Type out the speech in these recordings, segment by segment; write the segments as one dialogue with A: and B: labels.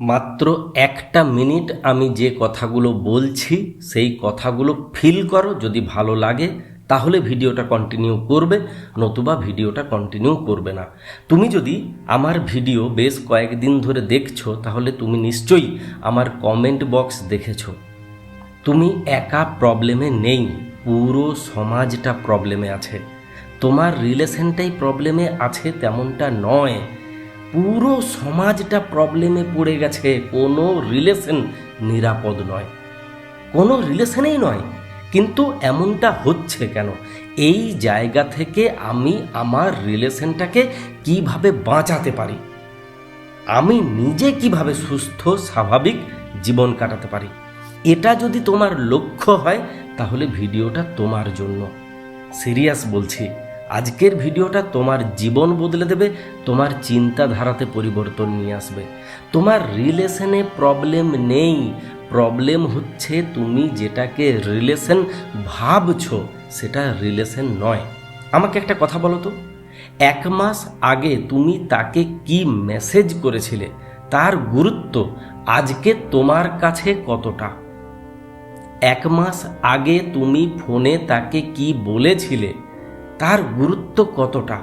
A: মাত্র একটা মিনিট আমি যে কথাগুলো বলছি, সেই কথাগুলো ফিল করো, যদি ভালো লাগে, তাহলে ভিডিওটা কন্টিনিউ করবে, নতুবা ভিডিওটা কন্টিনিউ করবে না। তুমি যদি আমার ভিডিও বেশ কয়েকদিন ধরে দেখছ, তাহলে তুমি নিশ্চয়ই আমার কমেন্ট বক্স দেখেছ। তুমি একা প্রবলেমে নেই, পুরো সমাজটা প্রবলেমে আছে। তোমার রিলেশনটাই প্রবলেমে আছে তেমনটা নয়। পুরো সমাজটা প্রবলেমে পড়ে গেছে। কোনো রিলেশন নিরাপদ নয়। কোনো রিলেশনেই নয়, কিন্তু এমনটা হচ্ছে কেন? এই জায়গা থেকে আমি আমার রিলেশনটাকে কীভাবে বাঁচাতে পারি? আমি নিজে কীভাবে সুস্থ, স্বাভাবিক জীবন কাটাতে পারি? এটা যদি তোমার লক্ষ্য হয়, তাহলে ভিডিওটা তোমার জন্য। সিরিয়াস বলছি। আজকের ভিডিওটা তোমার জীবন বদলে দেবে, তোমার চিন্তাধারাতে পরিবর্তন নিয়ে আসবে। তোমার রিলেশনে প্রবলেম নেই। প্রবলেম হচ্ছে তুমি যেটাকে রিলেশন ভাবছ, সেটা রিলেশন নয়। আমাকে একটা কথা বলো তো। এক মাস আগে তুমি তাকে কি মেসেজ করেছিলে? তার গুরুত্ব আজকে তোমার কাছে কতটা? এক মাস আগে তুমি ফোনে তাকে কি বলেছিলে? তার গুরুত্ব কতটা?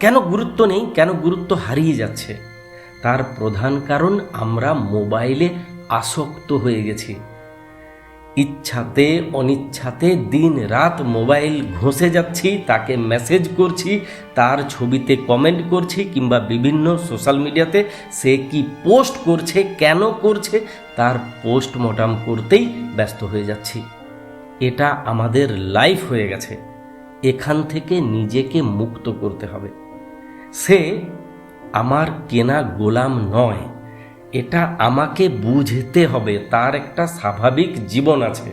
A: কেন গুরুত্ব নেই? কেন গুরুত্ব হারিয়ে যাচ্ছে? তার প্রধান কারণ আমরা মোবাইলে আসক্ত হয়ে গেছি। ইচ্ছাতে, অনিচ্ছাতে দিন রাত মোবাইল ঘষে যাচ্ছি, তাকে মেসেজ করছি, তার ছবিতে কমেন্ট করছি কিংবা বিভিন্ন সোশ্যাল মিডিয়াতে সে কি পোস্ট করছে, কেন করছে, তার পোস্ট মটাম করতেই ব্যস্ত হয়ে যাচ্ছি। এটা আমাদের লাইফ হয়ে গেছে। এখান থেকে নিজেকে মুক্ত করতে হবে। সে আমার কেনা গোলাম নয়, এটা আমাকে বুঝতে হবে, তার একটা স্বাভাবিক জীবন আছে।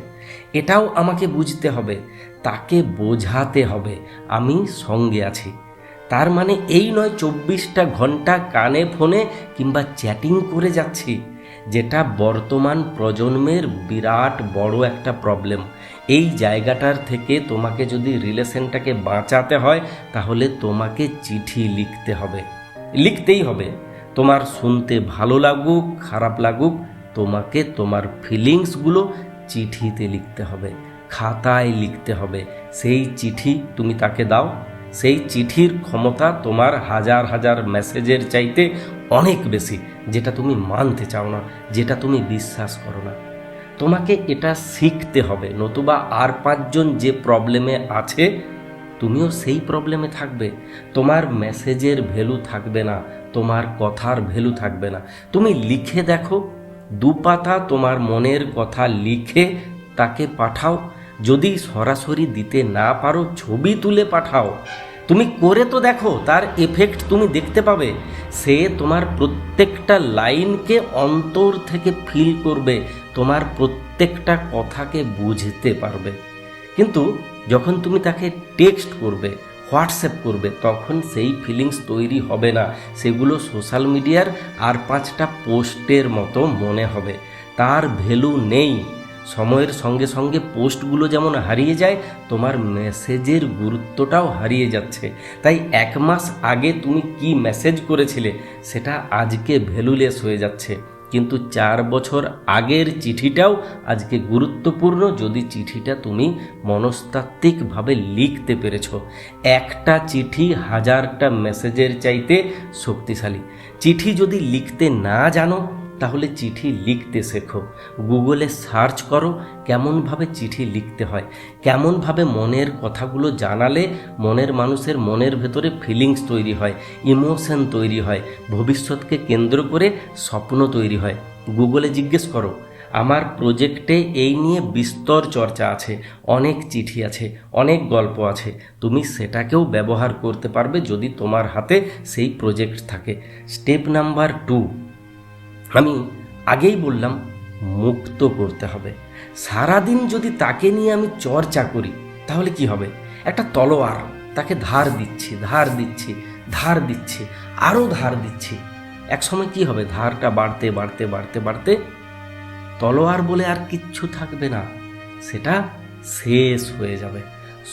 A: এটাও আমাকে বুঝতে হবে, তাকে বোঝাতে হবে, আমি সঙ্গে আছি। তার মানে এই নয়, চব্বিশটা ঘণ্টা কানে ফোনে কিংবা চ্যাটিং করে যাচ্ছি। যেটা বর্তমান প্রজন্মের বিরাট বড় একটা প্রবলেম এই জায়গাটার থেকে তোমাকে যদি রিলেশনটাকে বাঁচাতে হয়, তাহলে তোমাকে চিঠি লিখতে হবে। লিখতেই হবে। তোমার শুনতে ভালো লাগুক, খারাপ লাগুক, তোমাকে তোমার ফিলিংসগুলো চিঠিতে লিখতে হবে। খাতায় লিখতে হবে। সেই চিঠি তুমি তাকে দাও। সেই চিঠির ক্ষমতা তোমার হাজার হাজার মেসেজের চাইতে অনেক বেশি। যেটা তুমি মানতে চাও না, যেটা তুমি বিশ্বাস করো না। তোমাকে এটা শিখতে হবে, নতুবা আর পাঁচজন যে প্রবলেমে আছে, তুমিও সেই প্রবলেমে থাকবে। তোমার মেসেজের ভ্যালু থাকবে না, তোমার কথার ভ্যালু থাকবে না। তুমি লিখে দেখো, দু পাতা তোমার মনের কথা লিখে তাকে পাঠাও। যদি সরাসরি দিতে না পারো, ছবি তুলে পাঠাও। তুমি করে তো দেখো, তার এফেক্ট তুমি দেখতে পাবে। সে তোমার প্রত্যেকটা লাইনকে অন্তর থেকে ফিল করবে, তোমার প্রত্যেকটা কথাকে বুঝতে পারবে। কিন্তু যখন তুমি তাকে টেক্সট করবে, হোয়াটসঅ্যাপ করবে, তখন সেই ফিলিংস তৈরি হবে না। সেগুলো সোশ্যাল মিডিয়ার আর পাঁচটা পোস্টের মতো মনে হবে। তার ভ্যালু নেই। সময়ের সঙ্গে সঙ্গে পোস্টগুলো যেমন হারিয়ে যায়, তোমার মেসেজের গুরুত্বটাও হারিয়ে যাচ্ছে। তাই এক মাস আগে তুমি কি মেসেজ করেছিলে, সেটা আজকে ভ্যালুলেস হয়ে যাচ্ছে। কিন্তু চার বছর আগের চিঠিটাও আজকে গুরুত্বপূর্ণ, যদি চিঠিটা তুমি মনস্তাত্ত্বিকভাবে লিখতে পেরেছ। একটা চিঠি হাজারটা মেসেজের চাইতে শক্তিশালী। চিঠি যদি লিখতে না জানো তাহলে চিঠি লিখতে শেখো। গুগলে সার্চ করো কেমনভাবে চিঠি লিখতে হয়। কেমনভাবে মনের কথাগুলো জানালে মনের মানুষের মনের ভেতরে ফিলিংস তৈরি হয় ইমোশন তৈরি হয়, ভবিষ্যৎকে কেন্দ্র করে স্বপ্ন তৈরি হয়। গুগলে জিজ্ঞেস করো, আমার প্রজেক্টে এই নিয়ে বিস্তর চর্চা আছে, অনেক চিঠি আছে, অনেক গল্প আছে, তুমি সেটাকেও ব্যবহার করতে পারবে যদি তোমার হাতে সেই প্রজেক্ট থাকে। স্টেপ নাম্বার টু আমি আগেই বললাম, মুক্ত করতে হবে। সারাদিন যদি তাকে নিয়ে আমি চর্চা করি, তাহলে কি হবে? একটা তলোয়ার, তাকে ধার দিচ্ছি ধার দিচ্ছি ধার দিচ্ছি, আরও ধার দিচ্ছি। এক সময় কি হবে? ধারটা বাড়তে বাড়তে বাড়তে বাড়তে তলোয়ার বলে আর কিচ্ছু থাকবে না। সেটা শেষ হয়ে যাবে।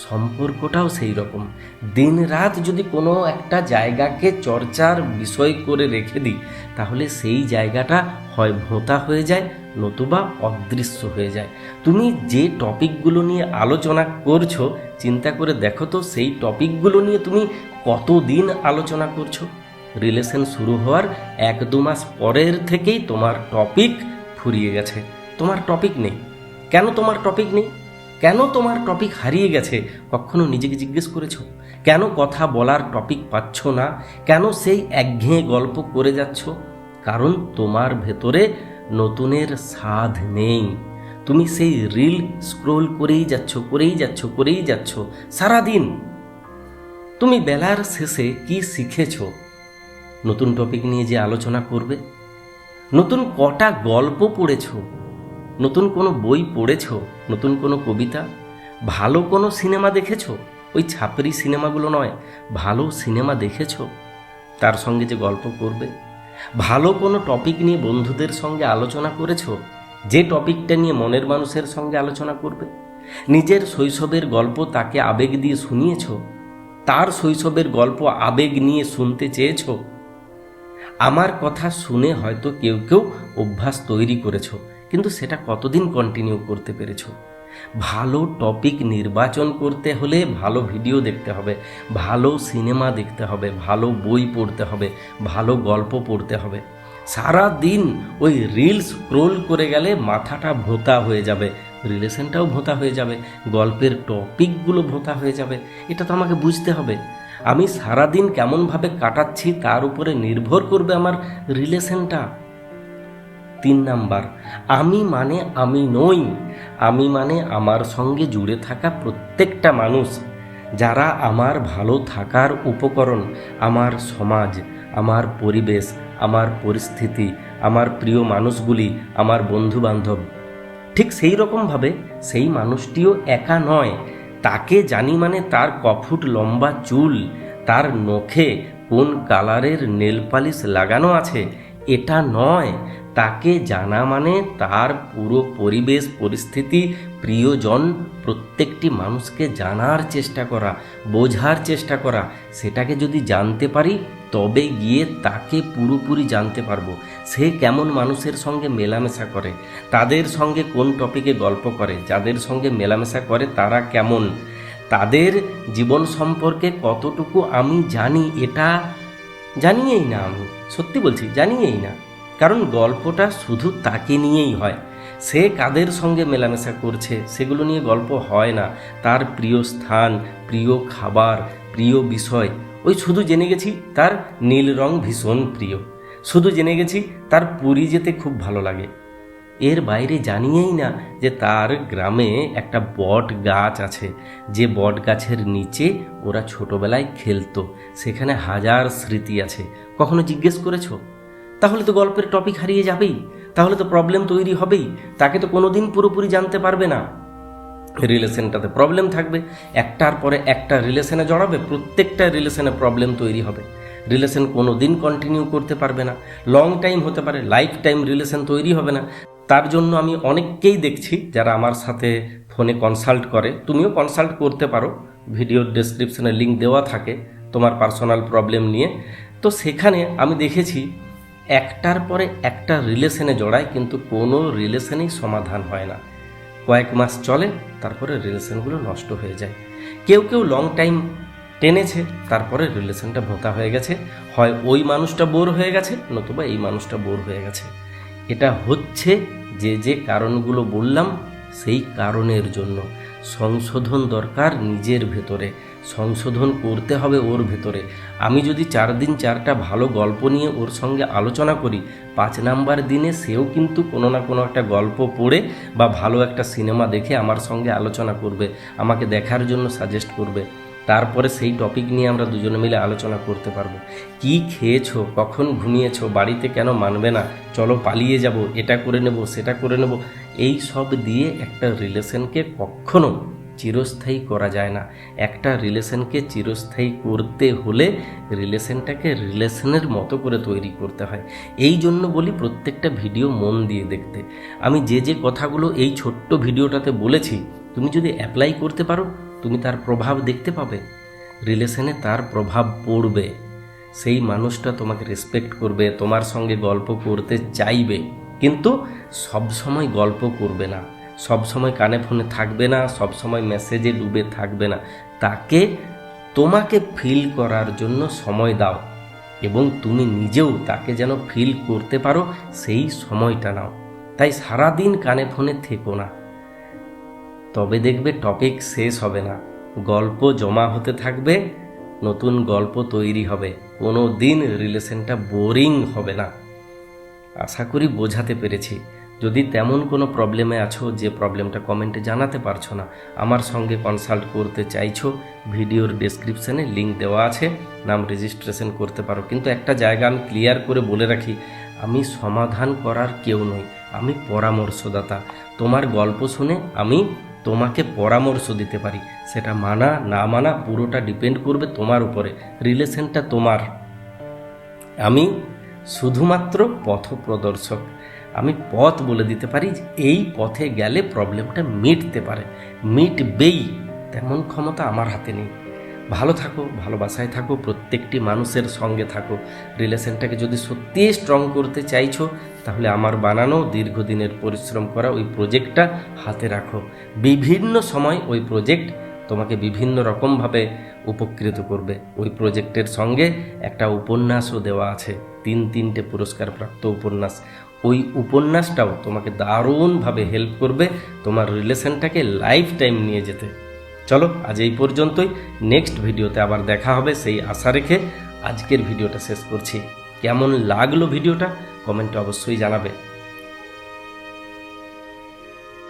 A: সম্পর্কটাও সেই রকম। দিন রাত যদি কোনো একটা জায়গাকে চর্চার বিষয় করে রেখে দিই, তাহলে সেই জায়গাটা হয় ভোঁতা হয়ে যায়, নতুবা অদৃশ্য হয়ে যায়। তুমি যে টপিকগুলো নিয়ে আলোচনা করছ, চিন্তা করে দেখো তো সেই টপিকগুলো নিয়ে তুমি কতদিন আলোচনা করছ। রিলেশন শুরু হওয়ার এক দু মাস পরের থেকেই তোমার টপিক ফুরিয়ে গেছে। তোমার টপিক নেই। কেন তোমার টপিক নেই? কেন তোমার টপিক হারিয়ে গেছে? কখনো নিজেকে জিজ্ঞেস করেছ? কেন কথা বলার টপিক পাচ্ছ না? কেন সেই একঘেয়ে গল্প করে যাচ্ছ? কারণ তোমার ভেতরে নতুনের স্বাদ নেই। তুমি সেই রিল স্ক্রোল করেই যাচ্ছ করেই যাচ্ছ করেই যাচ্ছ সারাদিন। তুমি বেলার শেষে কি শিখেছ? নতুন টপিক নিয়ে যে আলোচনা করবে? নতুন কটা গল্প পড়েছ? নতুন কোনো বই পড়েছ? নতুন কোনো কবিতা? ভালো কোনো সিনেমা দেখেছ? ওই ছাপরি সিনেমাগুলো নয়, ভালো সিনেমা দেখেছ? তার সঙ্গে যে গল্প করবে? ভালো কোনো টপিক নিয়ে বন্ধুদের সঙ্গে আলোচনা করেছ? যে টপিকটা নিয়ে মনের মানুষের সঙ্গে আলোচনা করবে? নিজের শৈশবের গল্প তাকে আবেগ দিয়ে শুনিয়েছ? তার শৈশবের গল্প আবেগ নিয়ে শুনতে চেয়েছো? আমার কথা শুনে হয়তো কেউ কেউ অভ্যাস তৈরি করেছ। কিন্তু সেটা কতদিন কন্টিনিউ করতে পেরেছ? ভালো টপিক নির্বাচন করতে হলে ভালো ভিডিও দেখতে হবে, ভালো সিনেমা দেখতে হবে, ভালো বই পড়তে হবে, ভালো গল্প পড়তে হবে। সারা দিন ওই রিলস স্ক্রোল করে গেলে মাথাটা ভোতা হয়ে যাবে রিলেশনটাও ভোতা হয়ে যাবে, গল্পের টপিকগুলো ভোতা হয়ে যাবে, এটা তো আমাকে বুঝতে হবে। আমি সারাদিন কেমনভাবে কাটাচ্ছি তার উপরে নির্ভর করবে আমার রিলেশনটা তিন নাম্বার, আমি মানে আমি নই, আমি মানে আমার সঙ্গে জুড়ে থাকা প্রত্যেকটা মানুষ, যারা আমার ভালো থাকার উপকরণ, আমার সমাজ, আমার পরিবেশ, আমার পরিস্থিতি, আমার প্রিয় মানুষগুলি, আমার বন্ধু বান্ধব ঠিক সেই রকমভাবে সেই মানুষটিও একা নয়, তাকে জানি মানে তার কফুট লম্বা চুল, তার নখে কোন কালারের নেল পালিশ লাগানো আছে, এটা নয় তাকে জানা মানে তার পুরো পরিবেশ, পরিস্থিতি, প্রিয়জন, প্রত্যেকটি মানুষকে জানার চেষ্টা করা, বোঝার চেষ্টা করা, সেটাকে যদি জানতে পারি, তবে গিয়ে তাকে পুরোপুরি জানতে পারব। সে কেমন মানুষের সঙ্গে মেলামেশা করে? তাদের সঙ্গে কোন টপিকে গল্প করে? যাদের সঙ্গে মেলামেশা করে, তারা কেমন? তাদের জীবন সম্পর্কে কতটুকু আমি জানি, এটা জানিয়েই না আমি। সত্যি বলছি, জানিয়েই না। কারণ গল্পটা শুধু তাকে নিয়েই হয়। সে কাদের সঙ্গে মেলামেশা করছে সেগুলো নিয়ে গল্প হয় না। তার প্রিয় স্থান, প্রিয় খাবার, প্রিয় বিষয়, ওই শুধু জেনে গেছি তার নীল রং ভীষণ প্রিয়। শুধু জেনে গেছি তার পুরী যেতে খুব ভালো লাগে। এর বাইরে জানিয়েই না যে তার গ্রামে একটা বট গাছ আছে। যে বট গাছের নিচে ওরা ছোটবেলায় খেলতো। সেখানে হাজার স্মৃতি আছে। কখনো জিজ্ঞেস করেছ? তাহলে তো গল্পের টপিক হারিয়ে যাবেই। তাহলে তো প্রবলেম তৈরি হবেই। তাকে তো কোনোদিন পুরোপুরি জানতে পারবে না। রিলেশনটাতে প্রবলেম থাকবে। একটার পরে একটা রিলেশনে জড়াবে, প্রত্যেকটা রিলেশনে প্রবলেম তৈরি হবে। রিলেশন কোনো দিন কন্টিনিউ করতে পারবে না। লং টাইম হতে পারে লাইফ টাইম রিলেশন তৈরি হবে না। তার জন্য আমি অনেককেই দেখছি যারা আমার সাথে ফোনে কনসাল্ট করে। তুমিও কনসাল্ট করতে পারো। ভিডিওর ডেসক্রিপশনে লিঙ্ক দেওয়া থাকে তোমার পার্সোনাল প্রবলেম নিয়ে। তো সেখানে আমি দেখেছি একটার পরে একটা রিলেশনে জড়ায়, কিন্তু কোনো রিলেশনেই সমাধান হয় না। কয়েক মাস চলে, তারপরে রিলেশনগুলো নষ্ট হয়ে যায়। কেউ কেউ লং টাইম টেনেছে, তারপরে রিলেশনটা ভোঁতা হয়ে গেছে। হয় ওই মানুষটা বোর হয়ে গেছে, নতুবা এই মানুষটা বোর হয়ে গেছে। এটা হচ্ছে যে যে কারণগুলো বললাম, সেই কারণের জন্য। সংশোধন দরকার নিজের ভেতরে। সংশোধন করতে হবে ওর ভেতরে। আমি যদি চার দিন চারটা ভালো গল্প নিয়ে ওর সঙ্গে আলোচনা করি, পাঁচ নাম্বার দিনে সেও কিন্তু কোনো না কোনো একটা গল্প পড়ে বা ভালো একটা সিনেমা দেখে আমার সঙ্গে আলোচনা করবে, আমাকে দেখার জন্য সাজেস্ট করবে। তারপরে সেই টপিক নিয়ে আমরা দুজনে মিলে আলোচনা করতে পারব। কি খেয়েছো? কখন ঘুমিয়েছো? বাড়িতে কেন মানবে না? চলো পালিয়ে যাব, এটা করে নেব, সেটা করে নেব। এই সব দিয়ে একটা রিলেশনকে কখনো চিরস্থায়ী করা যায় না। একটা রিলেশনকে চিরস্থায়ী করতে হলে রিলেশনটাকে রিলেশনের মতো করে তৈরি করতে হয়। এই জন্য বলি প্রত্যেকটা ভিডিও মন দিয়ে দেখতে। আমি যে যে কথাগুলো এই ছোট্ট ভিডিওটাতে বলেছি, তুমি যদি অ্যাপ্লাই করতে পারো, তুমি তার প্রভাব দেখতে পাবে। রিলেশনে তার প্রভাব পড়বে। সেই মানুষটা তোমাকে রেসপেক্ট করবে, তোমার সঙ্গে গল্প করতে চাইবে। কিন্তু সব সময় গল্প করবে না। সব সময় কানে ফোনে থাকবে না, সব সময় মেসেজে ডুবে থাকবে না। তাকে তোমাকে ফিল করার জন্য সময় দাও এবং তুমি নিজেও তাকে যেন ফিল করতে পারো, সেই সময়টা নাও। তাই সারাদিন কানে ফোনে থেকো না। তবে দেখবে টপিক শেষ হবে না। গল্প জমা হতে থাকবে, নতুন গল্প তৈরি হবে। কোনো দিন রিলেশনটা বোরিং হবে না। আশা করি বোঝাতে পেরেছি। যদি তেমন কোনো প্রবলেমে আছো যে প্রবলেমটা কমেন্টে জানাতে পারছ না, আমার সঙ্গে কনসাল্ট করতে চাইছো, ভিডিওর ডেসক্রিপশানে লিঙ্ক দেওয়া আছে, নাম রেজিস্ট্রেশন করতে পারো। কিন্তু একটা জায়গা আমি ক্লিয়ার করে বলে রাখি, আমি সমাধান করার কেউ নই, আমি পরামর্শদাতা। তোমার গল্প শুনে আমি তোমাকে পরামর্শ দিতে পারি। সেটা মানা, না মানা পুরোটা ডিপেন্ড করবে তোমার উপরে। রিলেশনটা তোমার। আমি শুধুমাত্র পথ প্রদর্শক আমি পথ বলে দিতে পারি এই পথে গেলে প্রবলেমটা মিটতে পারে, মিটবেই। তেমন ক্ষমতা আমার হাতে নেই। ভালো থাকো, ভালোবাসায় থাকো, প্রত্যেকটি মানুষের সঙ্গে থাকো। রিলেশনটাকে যদি সত্যিই স্ট্রং করতে চাইছো, তাহলে আমার বানানো দীর্ঘদিনের পরিশ্রম করা ওই প্রজেক্টটা হাতে রাখো। বিভিন্ন সময় ওই প্রজেক্ট তোমাকে বিভিন্ন রকমভাবে উপকৃত করবে। ওই প্রজেক্টের সঙ্গে একটা উপন্যাসও দেওয়া আছে। তিন তিনটে পুরস্কার প্রাপ্ত উপন্যাস। ওই উপন্যাসটাও তোমাকে দারুণভাবে হেল্প করবে তোমার রিলেশনটাকে লাইফ টাইম নিয়ে যেতে। চলো, আজ এই পর্যন্তই। নেক্সট ভিডিওতে আবার দেখা হবে। সেই আশা রেখে আজকের ভিডিওটা শেষ করছি। কেমন লাগল ভিডিওটা? কমেন্টে অবশ্যই জানাবে।